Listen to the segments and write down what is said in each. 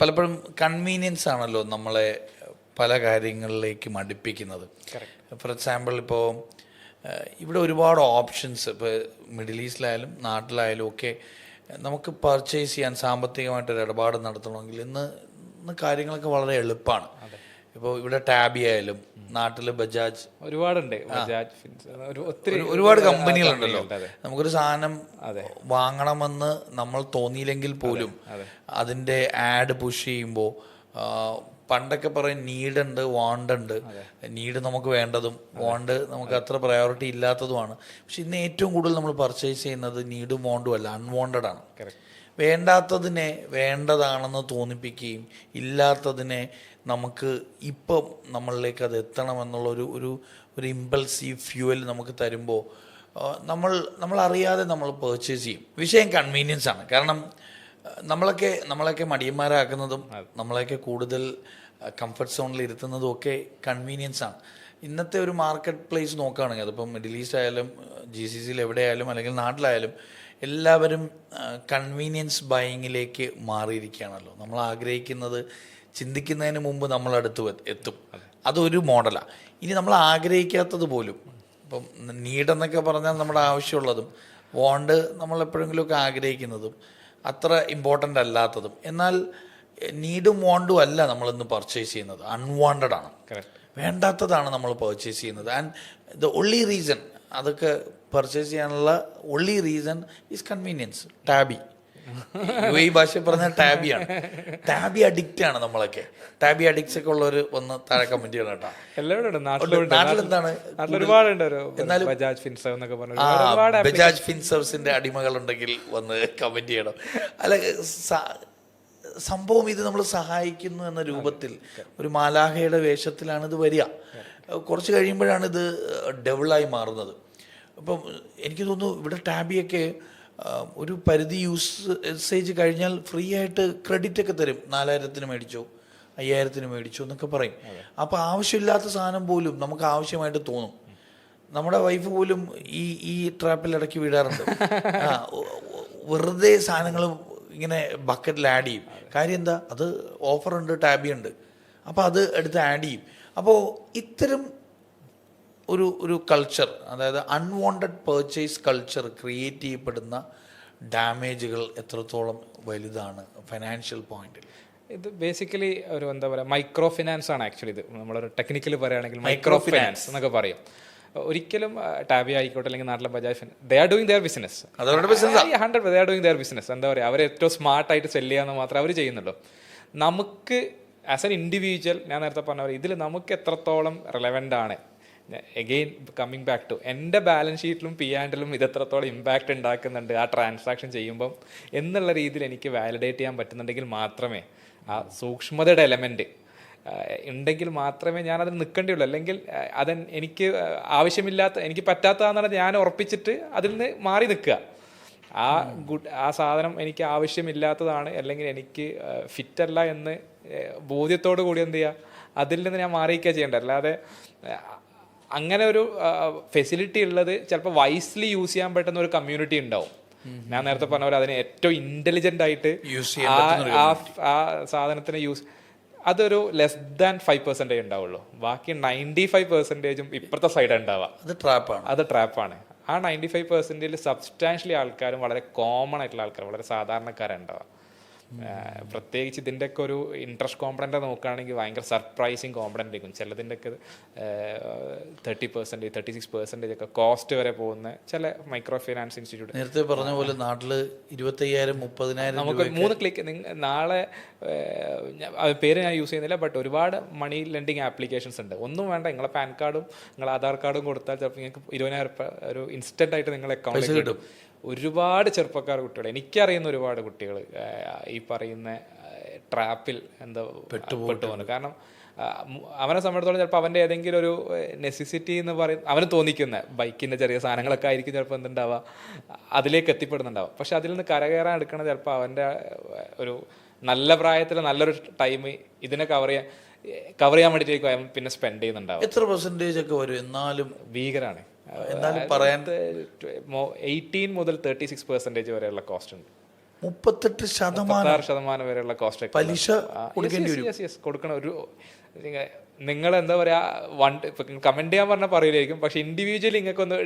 പലപ്പോഴും കൺവീനിയൻസ് ആണല്ലോ നമ്മളെ പല കാര്യങ്ങളിലേക്ക് മടുപ്പിക്കുന്നത്. ഫോർ എക്സാമ്പിൾ ഇപ്പോൾ ഇവിടെ ഒരുപാട് ഓപ്ഷൻസ് ഇപ്പോൾ മിഡിൽ ഈസ്റ്റിലായാലും നാട്ടിലായാലും ഒക്കെ നമുക്ക് പർച്ചേസ് ചെയ്യാൻ സാമ്പത്തികമായിട്ടൊരു ഇടപാട് നടത്തണമെങ്കിൽ ഇന്ന് ഇന്ന് കാര്യങ്ങളൊക്കെ വളരെ എളുപ്പമാണ് ഇപ്പോൾ ഇവിടെ ടാബി ആയാലും നാട്ടിൽ ബജാജ് ഒരുപാടുണ്ട്. ബജാജ് ഒത്തിരി ഒരു- ഒരുപാട് കമ്പനികളുണ്ടല്ലോ. നമുക്കൊരു സാധനം വാങ്ങണമെന്ന് നമ്മൾ തോന്നിയില്ലെങ്കിൽ പോലും അതിന്റെ ആഡ് പുഷ് ചെയ്യുമ്പോൾ പണ്ടൊക്കെ പറയും നീഡ് ഉണ്ട് വാണ്ട് ഉണ്ട് നീഡ് നമുക്ക് വേണ്ടതും വാണ്ട് നമുക്ക് അത്ര പ്രയോറിറ്റി ഇല്ലാത്തതുമാണ്. പക്ഷെ ഇന്ന് ഏറ്റവും കൂടുതൽ നമ്മൾ പർച്ചേസ് ചെയ്യുന്നത് നീഡും വാണ്ടും അല്ല അൺവാണ്ടഡ് ആണ്. വേണ്ടാത്തതിനെ വേണ്ടതാണെന്ന് തോന്നിപ്പിക്കുകയും ഇല്ലാത്തതിനെ നമുക്ക് ഇപ്പം നമ്മളിലേക്ക് അത് എത്തണമെന്നുള്ളൊരു ഒരു ഒരു ഇമ്പൾസീവ് ഫ്യൂവൽ നമുക്ക് തരുമ്പോൾ നമ്മൾ നമ്മളറിയാതെ നമ്മൾ പേർച്ചേസ് ചെയ്യും. വിഷയം കൺവീനിയൻസ് ആണ്. കാരണം നമ്മളൊക്കെ നമ്മളൊക്കെ മടിയന്മാരാക്കുന്നതും നമ്മളെയൊക്കെ കൂടുതൽ കംഫർട്ട് സോണിൽ ഇരുത്തുന്നതും ഒക്കെ കൺവീനിയൻസ് ആണ്. ഇന്നത്തെ ഒരു മാർക്കറ്റ് പ്ലേസ് നോക്കുകയാണെങ്കിൽ അതിപ്പം മിഡിൽ ഈസ്റ്റ് ആയാലും ജി സി സിയിൽ എവിടെയായാലും അല്ലെങ്കിൽ നാട്ടിലായാലും എല്ലാവരും കൺവീനിയൻസ് ബൈയിങ്ങിലേക്ക് മാറിയിരിക്കുകയാണല്ലോ. നമ്മൾ ആഗ്രഹിക്കുന്നത് ചിന്തിക്കുന്നതിന് മുമ്പ് വെ- എത്തും. അതൊരു മോഡലാണ് ഇനി നമ്മൾ ആഗ്രഹിക്കാത്തത് പോലും ഇപ്പം നീടെന്നൊക്കെ പറഞ്ഞാൽ നമ്മുടെ ആവശ്യമുള്ളതും വോണ്ട് നമ്മൾ എപ്പോഴെങ്കിലുമൊക്കെ ആഗ്രഹിക്കുന്നതും അത്ര ഇമ്പോർട്ടന്റ് അല്ലാത്തതും. എന്നാൽ നീഡും വോണ്ടും അല്ല നമ്മളിന്ന് പർച്ചേസ് ചെയ്യുന്നത്. അൺവാണ്ടഡ് ആണ്. വേണ്ടാത്തതാണ് നമ്മൾ പർച്ചേസ് ചെയ്യുന്നത്. ആൻഡ് ദ ഒള്ളി റീസൺ അതൊക്കെ പർച്ചേസ് ചെയ്യാനുള്ള only reason is convenience Tabby U A ഭാഷ പറഞ്ഞാൽ ടാബിയാണ് ടാബി അഡിക്റ്റ് ആണ് നമ്മളൊക്കെ. ടാബി അഡിക്ട്സ് ഒക്കെ ഉള്ളവർ ഒന്ന് താഴെ കമന്റ് ചെയ്യണം കേട്ടോ. നാട്ടിലെന്താണ്? ബജാജ് ഫിൻസേഴ്സിന്റെ അടിമകൾ ഉണ്ടെങ്കിൽ വന്ന് കമന്റ് ചെയ്യണം. അല്ല സംഭവം ഇത് നമ്മൾ സഹായിക്കുന്നു എന്ന രൂപത്തിൽ ഒരു മാലാഹയുടെ വേഷത്തിലാണ് ഇത് വരിക. കുറച്ച് കഴിയുമ്പോഴാണ് ഇത് ഡെവളായി മാറുന്നത്. അപ്പം എനിക്ക് തോന്നുന്നു ഇവിടെ ടാബിയൊക്കെ ഒരു പരിധി യൂസ് യൂസേജ് കഴിഞ്ഞാൽ ഫ്രീ ആയിട്ട് ക്രെഡിറ്റ് ഒക്കെ തരും. നാലായിരത്തിന് മേടിച്ചോ അയ്യായിരത്തിന് മേടിച്ചോ എന്നൊക്കെ പറയും. അപ്പോൾ ആവശ്യമില്ലാത്ത സാധനം പോലും നമുക്ക് ആവശ്യമായിട്ട് തോന്നും. നമ്മുടെ വൈഫ് പോലും ഈ ഈ ട്രാപ്പിൽ ഇടയ്ക്ക് വീടാറുണ്ട്. വെറുതെ സാധനങ്ങൾ ഇങ്ങനെ ബക്കറ്റിൽ ആഡ് ചെയ്യും. കാര്യം എന്താ? അത് ഓഫറുണ്ട് ഉണ്ട് ടാബി ഉണ്ട്. അപ്പോൾ അത് എടുത്ത് ആഡ് ചെയ്യും. അപ്പോൾ ഇത്തരം ഒരു ഒരു കൾച്ചർ അതായത് അൺവാണ്ടഡ് പേർച്ചേസ് കൾച്ചർ ക്രിയേറ്റ് ചെയ്യപ്പെടുന്ന ഡാമേജുകൾ എത്രത്തോളം വലുതാണ് ഫൈനാൻഷ്യൽ പോയിന്റിൽ ഇത് ബേസിക്കലി ഒരു എന്താ പറയുക മൈക്രോ ഫിനാൻസ് ആണ് ആക്ച്വലി ഇത്. നമ്മളൊരു ടെക്നിക്കലി പറയുകയാണെങ്കിൽ മൈക്രോ ഫിനാൻസ് എന്നൊക്കെ പറയും. ഒരിക്കലും ടാബി ആയിക്കോട്ടെ അല്ലെങ്കിൽ നാട്ടിലെ Bajaj they are doing their business hundred they are doing their business എന്താ പറയുക അവർ ഏറ്റവും സ്മാർട്ടായിട്ട് സെല്ല് ചെയ്യാന്ന് മാത്രമേ അവർ ചെയ്യുന്നുള്ളൂ. നമുക്ക് ആസ് എൻ ഇൻഡിവിജ്വൽ ഞാൻ നേരത്തെ പറഞ്ഞ പോലെ ഇതിൽ നമുക്ക് എത്രത്തോളം റെലവെന്റ് ആണ്. എഗെയിൻ കമ്മിങ് ബാക്ക് ടു എന്റെ ബാലൻസ് ഷീറ്റിലും പി ആൻഡിലും ഇത് എത്രത്തോളം ഇമ്പാക്റ്റ് ഉണ്ടാക്കുന്നുണ്ട് ആ ട്രാൻസാക്ഷൻ ചെയ്യുമ്പം എന്നുള്ള രീതിയിൽ എനിക്ക് വാലിഡേറ്റ് ചെയ്യാൻ പറ്റുന്നുണ്ടെങ്കിൽ മാത്രമേ ആ സൂക്ഷ്മതയുടെ എലമെന്റ് ഉണ്ടെങ്കിൽ മാത്രമേ ഞാൻ അതിന് നിൽക്കേണ്ടിയുള്ളൂ. അല്ലെങ്കിൽ അത് എനിക്ക് ആവശ്യമില്ലാത്ത എനിക്ക് പറ്റാത്തതാണെന്നാണ് ഞാൻ ഉറപ്പിച്ചിട്ട് അതിൽ നിന്ന് മാറി നിൽക്കുക. ആ ഗുഡ് ആ സാധനം എനിക്ക് ആവശ്യമില്ലാത്തതാണ് അല്ലെങ്കിൽ എനിക്ക് ഫിറ്റല്ല അല്ല എന്ന് ബോധ്യത്തോടു കൂടി എന്ത് ചെയ്യുക അതിൽ നിന്ന് ഞാൻ മാറിയിക്കുക ചെയ്യേണ്ട അല്ലാതെ അങ്ങനെ ഒരു ഫെസിലിറ്റി ഉള്ളത് ചിലപ്പോൾ വൈസ്ലി യൂസ് ചെയ്യാൻ പറ്റുന്ന ഒരു കമ്മ്യൂണിറ്റി ഉണ്ടാവും. ഞാൻ നേരത്തെ പറഞ്ഞ പോലെ അതിനെ ഏറ്റവും ഇന്റലിജന്റ് ആയിട്ട് ആ സാധനത്തിന് യൂസ് അതൊരു ലെസ് ദാൻ ഫൈവ് പെർസെന്റേജ് ഉണ്ടാവുള്ളൂ. ബാക്കി നയന്റി ഫൈവ് പെർസെന്റേജും ഇപ്പുറത്തെ സൈഡ് ഉണ്ടാവുക അത് ട്രാപ്പാണ് അത് ട്രാപ്പാണ് ആ നയന്റി ഫൈവ് പെർസെന്റേജിൽ സബ്സ്റ്റാൻഷ്യലി ആൾക്കാരും വളരെ കോമൺ ആയിട്ടുള്ള ആൾക്കാർ വളരെ സാധാരണക്കാരുണ്ടാവുക പ്രത്യേകിച്ച് ഇതിന്റെയൊക്കെ ഒരു ഇൻട്രസ്റ്റ് കോമ്പണന്റ് നോക്കുകയാണെങ്കിൽ ഭയങ്കര സർപ്രൈസിങ് കോമ്പണന്റ് ആയിരിക്കും. ചിലതിന്റെ ഒക്കെ thirty percentage thirty six percentage ഒക്കെ കോസ്റ്റ് വരെ പോകുന്ന ചില മൈക്രോ ഫിനാൻസ് ഇൻസ്റ്റിറ്റ്യൂട്ട് നേരത്തെ പറഞ്ഞ പോലെ നാട്ടിൽ ഇരുപത്തയ്യായിരം മുപ്പതിനായിരം നമുക്ക് മൂന്ന് ക്ലിക്ക് നാളെ പേര് ഞാൻ യൂസ് ചെയ്യുന്നില്ല ബട്ട് ഒരുപാട് മണി ലെൻഡിങ് ആപ്ലിക്കേഷൻസ് ഉണ്ട്. ഒന്നും വേണ്ട നിങ്ങളെ പാൻ കാർഡും നിങ്ങളെ ആധാർ കാർഡും കൊടുത്താൽ ചിലപ്പോൾ നിങ്ങൾക്ക് ഇരുപതിനായിരം രൂപ ഒരു ഇൻസ്റ്റന്റ് ആയിട്ട് നിങ്ങളുടെ അക്കൗണ്ടിൽ കിട്ടും. ഒരുപാട് ചെറുപ്പക്കാർ കുട്ടികൾ എനിക്കറിയുന്ന ഒരുപാട് കുട്ടികൾ ഈ പറയുന്ന ട്രാപ്പിൽ എന്താ പെട്ടുപോകുന്നു. കാരണം അവനെ സംബന്ധിച്ചോളം ചിലപ്പോൾ അവന്റെ ഏതെങ്കിലും ഒരു നെസസിറ്റി എന്ന് പറയും അവന് തോന്നിക്കുന്ന ബൈക്കിന്റെ ചെറിയ സാധനങ്ങളൊക്കെ ആയിരിക്കും ചിലപ്പോൾ എന്തുണ്ടാവുക. അതിലേക്ക് എത്തിപ്പെടുന്നുണ്ടാവുക. പക്ഷെ അതിൽ നിന്ന് കരകയറാൻ എടുക്കണത് ചിലപ്പോൾ അവന്റെ ഒരു നല്ല പ്രായത്തിൽ നല്ലൊരു ടൈം ഇതിനെ കവർ ചെയ്യാൻ കവർ ചെയ്യാൻ വേണ്ടിയിട്ട് അവൻ പിന്നെ സ്പെൻഡ് ചെയ്യുന്നുണ്ടാവും എത്ര പെർസെന്റേജ് ഒക്കെ വരും? എന്നാലും ഭീകരമാണ് എന്നാലും പറയാൻ എയ്റ്റീൻ മുതൽ തേർട്ടി സിക്സ് പെർസെന്റേജ് വരെയുള്ള കോസ്റ്റ് ഉണ്ട്. മുപ്പത്തെട്ട് ശതമാനം ശതമാനം വരെയുള്ള കോസ്റ്റ് പലിശ കൊടുക്കേണ്ടി വരും. കൊടുക്കണം ഒരു നിങ്ങൾ എന്താ പറയാ വൺ ഇപ്പൊ കമന്റ് ചെയ്യാൻ പറഞ്ഞാൽ പറയില്ലായിരിക്കും പക്ഷെ ഇൻഡിവിജ്വലി നിങ്ങൾക്ക് ഒന്ന്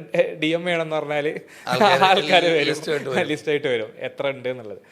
ഡി എം വേണമെന്ന് പറഞ്ഞാൽ ആൾക്കാർ വരും. ലിസ്റ്റ് ആയിട്ട് വരും. എത്ര ഉണ്ട് എന്നുള്ളത്.